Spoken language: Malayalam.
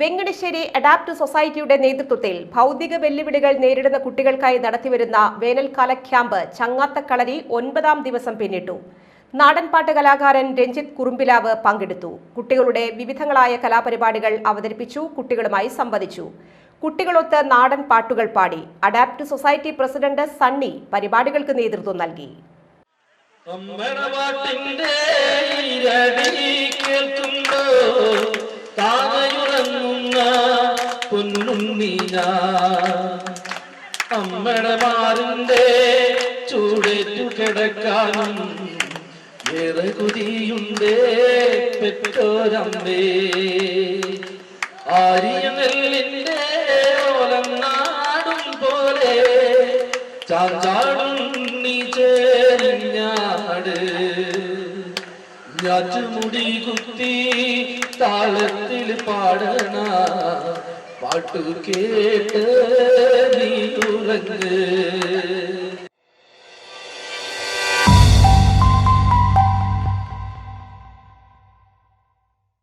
വെങ്ങടശ്ശേരി അഡാപ്റ്റ് സൊസൈറ്റിയുടെ നേതൃത്വത്തിൽ ഭൗതിക വെല്ലുവിളികൾ നേരിടുന്ന കുട്ടികൾക്കായി നടത്തിവരുന്ന വേനൽക്കാല ക്യാമ്പ് ചങ്ങാത്തക്കളരി ഒൻപതാം ദിവസം പിന്നിട്ടു. നാടൻപാട്ട് കലാകാരൻ രഞ്ജിത് കുറുമ്പിലാവ് പങ്കെടുത്തു. കുട്ടികളുടെ വിവിധങ്ങളായ കലാപരിപാടികൾ അവതരിപ്പിച്ചു കുട്ടികളുമായി സംവദിച്ചു. കുട്ടികളൊത്ത് നാടൻ പാട്ടുകൾ പാടി അഡാപ്റ്റ് സൊസൈറ്റി പ്രസിഡന്റ് സണ്ണി പരിപാടികൾക്ക് നേതൃത്വം നൽകി. അമ്പണപാട്ടിന്റെ പൊന്നുണ്ണീന അമ്മണമാറിന്റെ ചൂടേറ്റു കിടക്കാനും ഏറെ കുതിയുണ്ടേ പെറ്റോരമ്പേ ആരിയ നെല്ലിന്റെ നാടും പോലെ ചാഞ്ചാടും നീ ചേരിഞ്ഞാട്. ഞാറ്റുമുടി കുത്തി താളത്തിൽ പാടണ பாட்டு கேட்டு நீ உறங்கு